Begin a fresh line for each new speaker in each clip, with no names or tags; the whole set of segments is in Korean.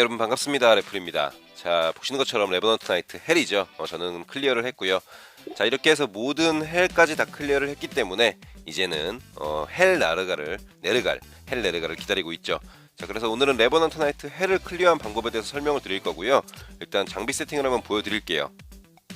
여러분 반갑습니다. 레플입니다. 자 보시는 것처럼 레버넌트 나이트 헬이죠. 어, 저는 클리어를 했고요. 자 이렇게 해서 모든 헬까지 다 클리어를 했기 때문에 이제는 어, 헬 나르가를 네르갈 헬 네르가를 기다리고 있죠. 자 그래서 오늘은 레버넌트 나이트 헬을 클리어한 방법에 대해서 설명을 드릴 거고요. 일단 장비 세팅을 한번 보여드릴게요.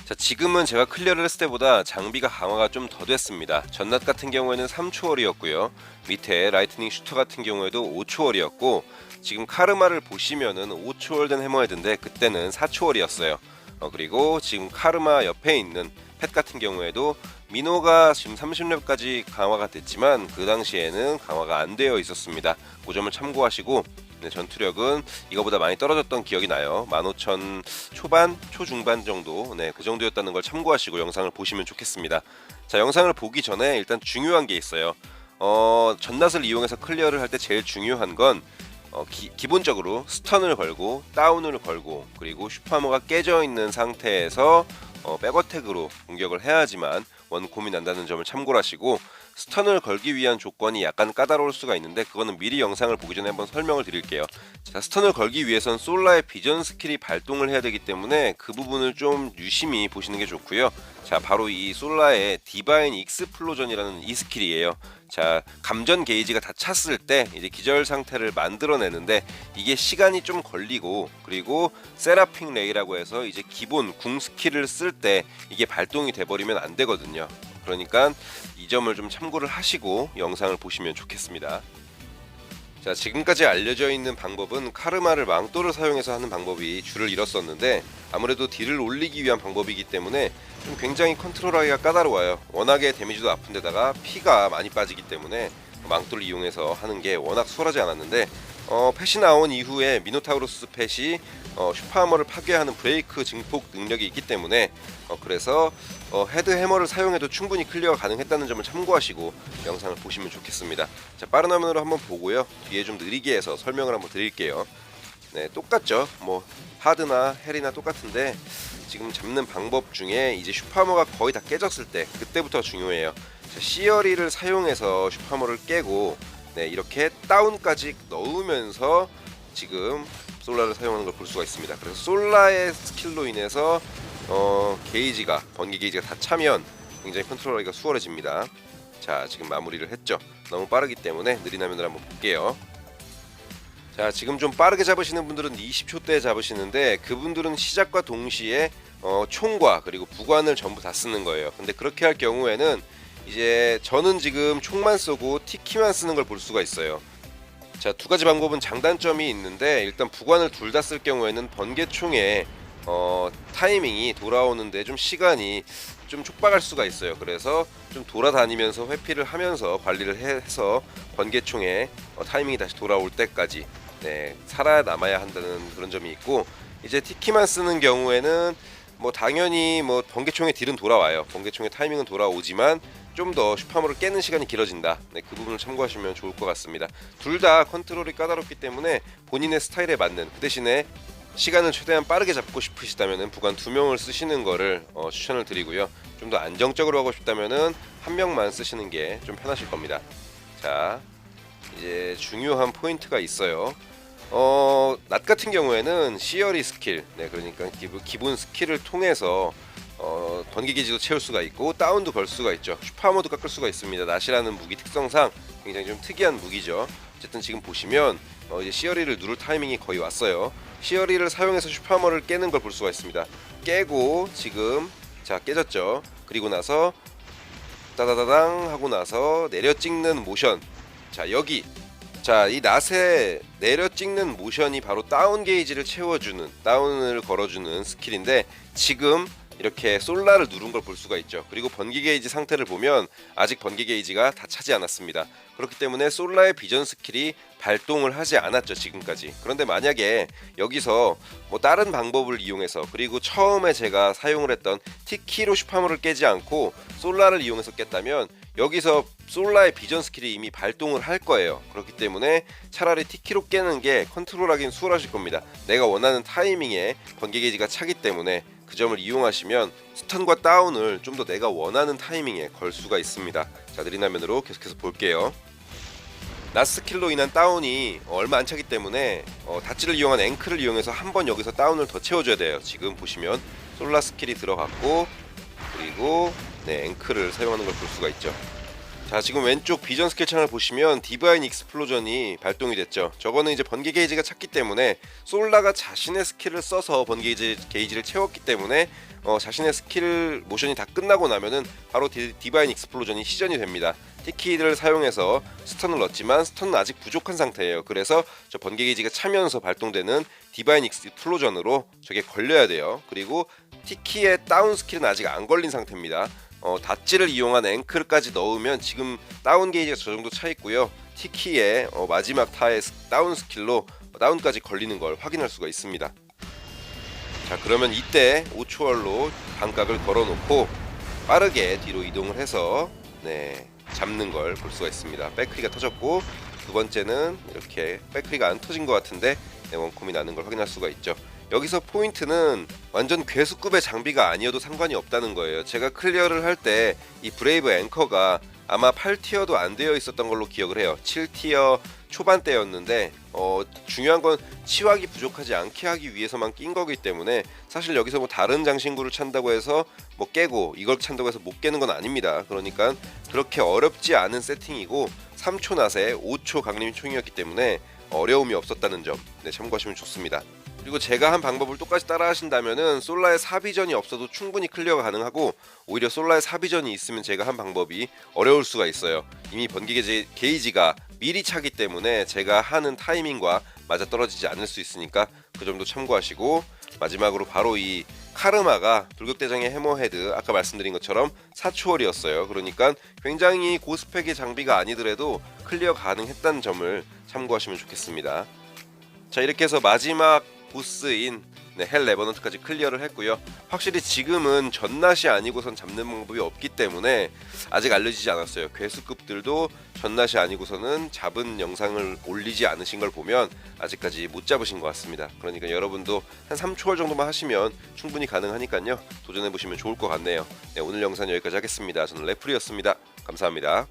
자 지금은 제가 클리어를 했을 때보다 장비가 강화가 좀 더 됐습니다. 전낫 같은 경우에는 3초월이었고요. 밑에 라이트닝 슈터 같은 경우에도 5초월이었고 지금 카르마를 보시면은 5초월 된 해머헤드인데 그때는 4초월이었어요 어, 그리고 지금 카르마 옆에 있는 펫 같은 경우에도 미노가 지금 30렙까지 강화가 됐지만 그 당시에는 강화가 안 되어 있었습니다 그 점을 참고하시고 네, 전투력은 이거보다 많이 떨어졌던 기억이 나요. 15,000 초반, 초중반 정도, 네, 그 정도였다는 걸 참고하시고 영상을 보시면 좋겠습니다. 자, 영상을 보기 전에 일단 중요한 게 있어요. 어, 전낫을 이용해서 클리어를 할 때 제일 중요한 건 어, 기, 기본적으로 스턴을 걸고 다운을 걸고 그리고 슈퍼머가 깨져 있는 상태에서 어, 백어택으로 공격을 해야지만 원콤이 난다는 점을 참고를 하시고 스턴을 걸기 위한 조건이 약간 까다로울 수가 있는데 그거는 미리 영상을 보기 전에 한번 설명을 드릴게요. 자, 스턴을 걸기 위해선 솔라의 비전 스킬이 발동을 해야 되기 때문에 그 부분을 좀 유심히 보시는 게 좋고요. 자, 바로 이 솔라의 디바인 익스플로전이라는 이 스킬이에요. 자, 감전 게이지가 다 찼을 때 이제 기절 상태를 만들어내는데 이게 시간이 좀 걸리고 그리고 세라핑 레이라고 해서 이제 기본 궁 스킬을 쓸 때 이게 발동이 돼 버리면 안 되거든요. 그러니까 이 점을 좀 참고를 하시고 영상을 보시면 좋겠습니다. 자 지금까지 알려져 있는 방법은 카르마를 망토를 사용해서 하는 방법이 줄을 잃었었는데 아무래도 딜을 올리기 위한 방법이기 때문에 좀 굉장히 컨트롤하기가 까다로워요 워낙에 데미지도 아픈데다가 피가 많이 빠지기 때문에 망토를 이용해서 하는 게 워낙 수월하지 않았는데 어, 펫이 나온 이후에 미노타우루스 펫이 어, 슈퍼하머를 파괴하는 브레이크 증폭 능력이 있기 때문에 어, 그래서 어, 헤드 해머를 사용해도 충분히 클리어가 가능했다는 점을 참고하시고 영상을 보시면 좋겠습니다. 자 빠른 화면으로 한번 보고요. 뒤에 좀 느리게 해서 설명을 한번 드릴게요. 네 똑같죠. 뭐 하드나 헬이나 똑같은데 지금 잡는 방법 중에 이제 슈퍼하머가 거의 다 깨졌을 때 그때부터 중요해요. 자, 시어리를 사용해서 슈퍼하머를 깨고 네 이렇게 다운까지 넣으면서 지금 솔라를 사용하는 걸 볼 수가 있습니다. 그래서 솔라의 스킬로 인해서 어, 게이지가 번개 게이지가 다 차면 굉장히 컨트롤하기가 수월해집니다. 자 지금 마무리를 했죠. 너무 빠르기 때문에 느린 화면을 한번 볼게요. 자 지금 좀 빠르게 잡으시는 분들은 20초대 잡으시는데 그분들은 시작과 동시에 어, 총과 그리고 부관을 전부 다 쓰는 거예요. 근데 그렇게 할 경우에는 이제 저는 지금 총만 쏘고 티키만 쓰는 걸 볼 수가 있어요. 자 두 가지 방법은 장단점이 있는데 일단 부관을 둘 다 쓸 경우에는 번개총에 어, 타이밍이 돌아오는데 좀 시간이 좀 촉박할 수가 있어요. 그래서 좀 돌아다니면서 회피를 하면서 관리를 해서 번개총에 어, 타이밍이 다시 돌아올 때까지 네, 살아남아야 한다는 그런 점이 있고 이제 티키만 쓰는 경우에는 뭐 당연히 뭐 번개총의 딜은 돌아와요. 번개총의 타이밍은 돌아오지만 좀 더 슈퍼머를 깨는 시간이 길어진다. 네, 그 부분을 참고하시면 좋을 것 같습니다. 둘 다 컨트롤이 까다롭기 때문에 본인의 스타일에 맞는 그 대신에 시간을 최대한 빠르게 잡고 싶으시다면 부관 두 명을 쓰시는 거를 어, 추천을 드리고요. 좀 더 안정적으로 하고 싶다면은 한 명만 쓰시는 게 좀 편하실 겁니다. 자, 이제 중요한 포인트가 있어요. 어, 낮 같은 경우에는 시어리 스킬, 네, 그러니까 기본 스킬을 통해서 어, 번개 기지도 채울 수가 있고 다운도 걸 수가 있죠. 슈퍼모도 깎을 수가 있습니다. 낫이라는 무기 특성상 굉장히 좀 특이한 무기죠. 어쨌든 지금 보시면 어, 이제 시어리를 누를 타이밍이 거의 왔어요. 시어리를 사용해서 슈퍼머를 깨는 걸 볼 수가 있습니다. 깨고 지금 자 깨졌죠. 그리고 나서 따다다당 하고 나서 내려 찍는 모션. 자 여기 자 이 낫에 내려 찍는 모션이 바로 다운 게이지를 채워주는 다운을 걸어주는 스킬인데 지금 이렇게 솔라를 누른 걸 볼 수가 있죠. 그리고 번개 게이지 상태를 보면 아직 번개 게이지가 다 차지 않았습니다. 그렇기 때문에 솔라의 비전 스킬이 발동을 하지 않았죠 지금까지. 그런데 만약에 여기서 뭐 다른 방법을 이용해서 그리고 처음에 제가 사용을 했던 티키로 슈파모를 깨지 않고 솔라를 이용해서 깼다면 여기서 솔라의 비전 스킬이 이미 발동을 할 거예요. 그렇기 때문에 차라리 티키로 깨는 게 컨트롤하기는 수월하실 겁니다. 내가 원하는 타이밍에 번개 게이지가 차기 때문에 그 점을 이용하시면 스턴과 다운을 좀 더 내가 원하는 타이밍에 걸 수가 있습니다. 자 느린 화면으로 계속해서 볼게요. 나스킬로 인한 다운이 얼마 안 차기 때문에 어, 다찌를 이용한 앵클을 이용해서 한 번 여기서 다운을 더 채워줘야 돼요. 지금 보시면 솔라 스킬이 들어갔고 그리고 네 앵클을 사용하는 걸 볼 수가 있죠. 자 지금 왼쪽 비전 스킬 창을 보시면 디바인 익스플로전이 발동이 됐죠. 저거는 이제 번개 게이지가 찼기 때문에 솔라가 자신의 스킬을 써서 번개 게이지, 게이지를 채웠기 때문에 어, 자신의 스킬 모션이 다 끝나고 나면은 바로 디, 디바인 익스플로전이 시전이 됩니다. 티키를 사용해서 스턴을 넣었지만 스턴은 아직 부족한 상태예요. 그래서 저 번개 게이지가 차면서 발동되는 디바인 익스플로전으로 저게 걸려야 돼요. 그리고 티키의 다운 스킬은 아직 안 걸린 상태입니다. 어, 닷지를 이용한 앵클까지 넣으면 지금 다운 게이지가 저 정도 차 있고요. 티키의 어, 마지막 타의 스- 다운 스킬로 다운까지 걸리는 걸 확인할 수가 있습니다. 자 그러면 이때 5초월로 반각을 걸어놓고 빠르게 뒤로 이동을 해서 네 잡는 걸 볼 수가 있습니다. 백크리가 터졌고 두 번째는 이렇게 백크리가 안 터진 것 같은데 네, 원콤이 나는 걸 확인할 수가 있죠. 여기서 포인트는 완전 괴수급의 장비가 아니어도 상관이 없다는 거예요. 제가 클리어를 할 때 이 브레이브 앵커가 아마 8티어도 안 되어 있었던 걸로 기억을 해요. 7티어 초반대였는데 어, 중요한 건 치wak이 부족하지 않게 하기 위해서만 낀 거기 때문에 사실 여기서 뭐 다른 장신구를 찬다고 해서 뭐 깨고 이걸 찬다고 해서 못 깨는 건 아닙니다. 그러니까 그렇게 어렵지 않은 세팅이고 3초 낫에 5초 강림 총이었기 때문에 어려움이 없었다는 점 네, 참고하시면 좋습니다. 그리고 제가 한 방법을 똑같이 따라 하신다면은 솔라의 사비전이 없어도 충분히 클리어가 가능하고 오히려 솔라의 사비전이 있으면 제가 한 방법이 어려울 수가 있어요. 이미 번개 게이지- 게이지가 미리 차기 때문에 제가 하는 타이밍과 맞아 떨어지지 않을 수 있으니까 그 점도 참고하시고 마지막으로 바로 이 카르마가 불격대장의 해머헤드 아까 말씀드린 것처럼 4초월이었어요. 그러니까 굉장히 고스펙의 장비가 아니더라도 클리어 가능했다는 점을 참고하시면 좋겠습니다. 자 이렇게 해서 마지막 보스인 네, 헬 레버넌트까지 클리어를 했고요. 확실히 지금은 전낫이 아니고선 잡는 방법이 없기 때문에 아직 알려지지 않았어요. 괴수급들도 전낫이 아니고서는 잡은 영상을 올리지 않으신 걸 보면 아직까지 못 잡으신 것 같습니다. 그러니까 여러분도 한 3초월 정도만 하시면 충분히 가능하니까요. 도전해 보시면 좋을 것 같네요. 네, 오늘 영상 여기까지 하겠습니다. 저는 레플이었습니다. 감사합니다.